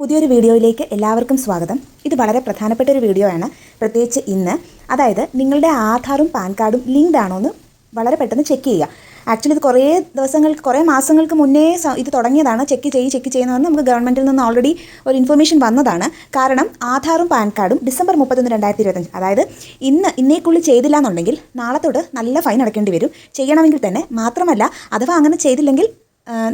പുതിയൊരു വീഡിയോയിലേക്ക് എല്ലാവർക്കും സ്വാഗതം. ഇത് വളരെ പ്രധാനപ്പെട്ട ഒരു വീഡിയോ ആണ് പ്രത്യേകിച്ച് ഇന്ന്. അതായത് നിങ്ങളുടെ ആധാറും പാൻ കാർഡും ലിങ്ക്ഡ് ആണോ എന്ന് വളരെ പെട്ടെന്ന് ചെക്ക് ചെയ്യുക. ആക്ച്വലി ഇത് കുറേ ദിവസങ്ങൾക്ക് കുറേ മാസങ്ങൾക്ക് മുന്നേ ഇത് തുടങ്ങിയതാണ്. ചെക്ക് ചെയ്യ് ചെക്ക് ചെയ്യുന്നതെന്ന് നമുക്ക് ഗവൺമെന്റിൽ നിന്ന് ഓൾറെഡി ഒരു ഇൻഫർമേഷൻ വന്നതാണ്. കാരണം ആധാറും പാൻ കാർഡും ഡിസംബർ മുപ്പത്തൊന്ന് രണ്ടായിരത്തി ഇരുപത്തഞ്ച് അതായത് ഇന്ന് ഇന്നേക്കുള്ളിൽ ചെയ്തില്ല എന്നുണ്ടെങ്കിൽ നാളെ തൊട്ട് നല്ല ഫൈൻ അടക്കേണ്ടി വരും. ചെയ്യണമെങ്കിൽ തന്നെ മാത്രമല്ല അഥവാ അങ്ങനെ ചെയ്തില്ലെങ്കിൽ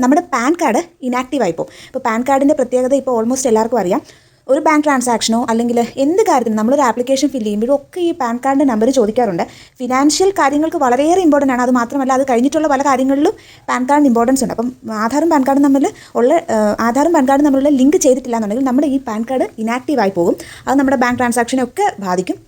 നമ്മുടെ പാൻ കാർഡ് ഇനാക്റ്റീവ് ആയിപ്പോൾ ഇപ്പോൾ പാൻ കാർഡിന്റെ പ്രത്യേകത ഇപ്പോൾ ഓൾമോസ്റ്റ് എല്ലാവർക്കും അറിയാം. ഒരു ബാങ്ക് ട്രാൻസാക്ഷനോ അല്ലെങ്കിൽ എന്ത് കാര്യത്തിനും നമ്മളൊരു ആപ്ലിക്കേഷൻ ഫില്ല് ചെയ്യുമ്പോഴും ഒക്കെ ഈ പാൻ കാർഡിന്റെ നമ്പർ ചോദിക്കാറുണ്ട്. ഫിനാൻഷ്യൽ കാര്യങ്ങൾക്ക് വളരെയേറെ ഇമ്പോർട്ടന്റ് ആണ്. അത് മാത്രമല്ല അത് കഴിഞ്ഞിട്ടുള്ള പല കാര്യങ്ങളിലും പാൻ കാർഡിന് ഇമ്പോർട്ടൻസ് ഉണ്ട്. അപ്പം ആധാറും പാൻ കാർഡും തമ്മിൽ ഉള്ള ആധാറും പാൻ കാർഡും തമ്മിലുള്ള ലിങ്ക് ചെയ്തിട്ടില്ല എന്നുണ്ടെങ്കിൽ നമ്മുടെ ഈ പാൻ കാർഡ് ഇനാക്റ്റീവ് ആയി പോകും. അത് നമ്മുടെ ബാങ്ക് ട്രാൻസാക്ഷനെ ഒക്കെ ബാധിക്കും.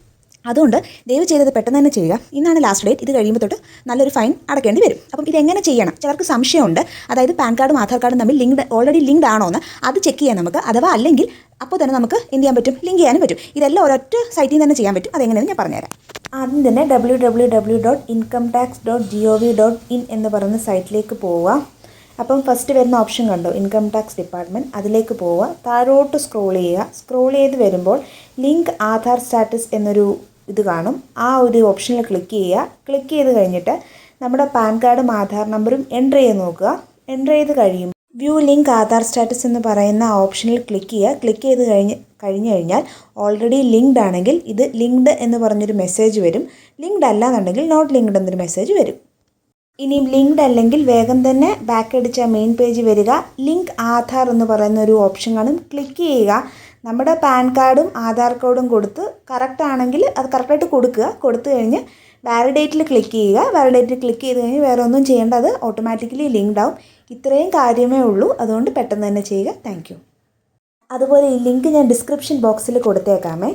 അതുകൊണ്ട് ദയവ് ചെയ്തത് പെട്ടെന്ന് തന്നെ ചെയ്യുക. ഇന്നാണ് ലാസ്റ്റ് ഡേറ്റ് ഇത് കഴിയുമ്പോൾ തൊട്ട് നല്ലൊരു ഫൈൻ അടക്കേണ്ടി വരും. അപ്പം ഇതെങ്ങനെ ചെയ്യണം? ചിലർക്ക് സംശയമുണ്ട്. അതായത് പാൻ കാർഡും ആധാർ കാർഡും തമ്മിൽ ലിങ്ക്ഡ് ഓൾറെഡി ലിങ്ക്ഡ് ആണോ എന്ന് അത് ചെക്ക് ചെയ്യാൻ നമുക്ക്. അഥവാ അല്ലെങ്കിൽ അപ്പോൾ തന്നെ നമുക്ക് എന്ത് ചെയ്യാൻ പറ്റും? ലിങ്ക് ചെയ്യാനും പറ്റും. ഇതെല്ലാം ഒരൊറ്റ സൈറ്റിൽ തന്നെ ചെയ്യാൻ പറ്റും. അതെങ്ങനെയെന്ന് ഞാൻ പറഞ്ഞുതരാം. ആദ്യം തന്നെ W W W dot income tax dot G O V dot in എന്ന് പറയുന്ന സൈറ്റിലേക്ക് പോവുക. അപ്പം ഫസ്റ്റ് വരുന്ന ഓപ്ഷൻ കണ്ടോ? ഇൻകം ടാക്സ് ഡിപ്പാർട്ട്മെന്റ് അതിലേക്ക് പോവുക. താഴോട്ട് സ്ക്രോൾ ചെയ്യുക. സ്ക്രോൾ ചെയ്ത് വരുമ്പോൾ ലിങ്ക് ആധാർ സ്റ്റാറ്റസ് എന്നൊരു ഇത് കാണും. ആ ഒരു ഓപ്ഷനിൽ ക്ലിക്ക് ചെയ്യുക. ക്ലിക്ക് ചെയ്ത് കഴിഞ്ഞിട്ട് നമ്മുടെ പാൻ കാർഡും ആധാർ നമ്പറും എന്റർ ചെയ്ത് നോക്കുക. എന്റർ ചെയ്ത് കഴിയും വ്യൂ ലിങ്ക് ആധാർ സ്റ്റാറ്റസ് എന്ന് പറയുന്ന ഓപ്ഷനിൽ ക്ലിക്ക് ചെയ്യുക. ക്ലിക്ക് ചെയ്ത് കഴിഞ്ഞ് കഴിഞ്ഞ് കഴിഞ്ഞാൽ ഓൾറെഡി ലിങ്ക്ഡ് ആണെങ്കിൽ ഇത് ലിങ്ക്ഡ് എന്ന് പറഞ്ഞൊരു മെസ്സേജ് വരും. ലിങ്ക്ഡ് അല്ല എന്നുണ്ടെങ്കിൽ നോട്ട് ലിങ്ക്ഡ് എന്നൊരു മെസ്സേജ് വരും. ഇനിയും ലിങ്ക്ഡ് അല്ലെങ്കിൽ വേഗം തന്നെ ബാക്ക് അടിച്ച മെയിൻ പേജ് വരിക. ലിങ്ക് ആധാർ എന്ന് പറയുന്ന ഒരു ഓപ്ഷൻ കാണും. ക്ലിക്ക് ചെയ്യുക. നമ്മുടെ പാൻ കാർഡും ആധാർ കാർഡും കൊടുത്ത് കറക്റ്റ് ആണെങ്കിൽ അത് കറക്റ്റായിട്ട് കൊടുക്കുക. കൊടുത്തു കഴിഞ്ഞ് വാലിഡേറ്റിൽ ക്ലിക്ക് ചെയ്യുക. വാലിഡേറ്റിൽ ക്ലിക്ക് ചെയ്ത് കഴിഞ്ഞ് വേറെ ഒന്നും ചെയ്യേണ്ട അത് ഓട്ടോമാറ്റിക്കലി ലിങ്ക്ഡ് ആവും. ഇത്രയും കാര്യമേ ഉള്ളൂ. അതുകൊണ്ട് പെട്ടെന്ന് തന്നെ ചെയ്യുക. താങ്ക് അതുപോലെ ഈ ലിങ്ക് ഞാൻ ഡിസ്ക്രിപ്ഷൻ ബോക്സിൽ കൊടുത്തേക്കാമേ.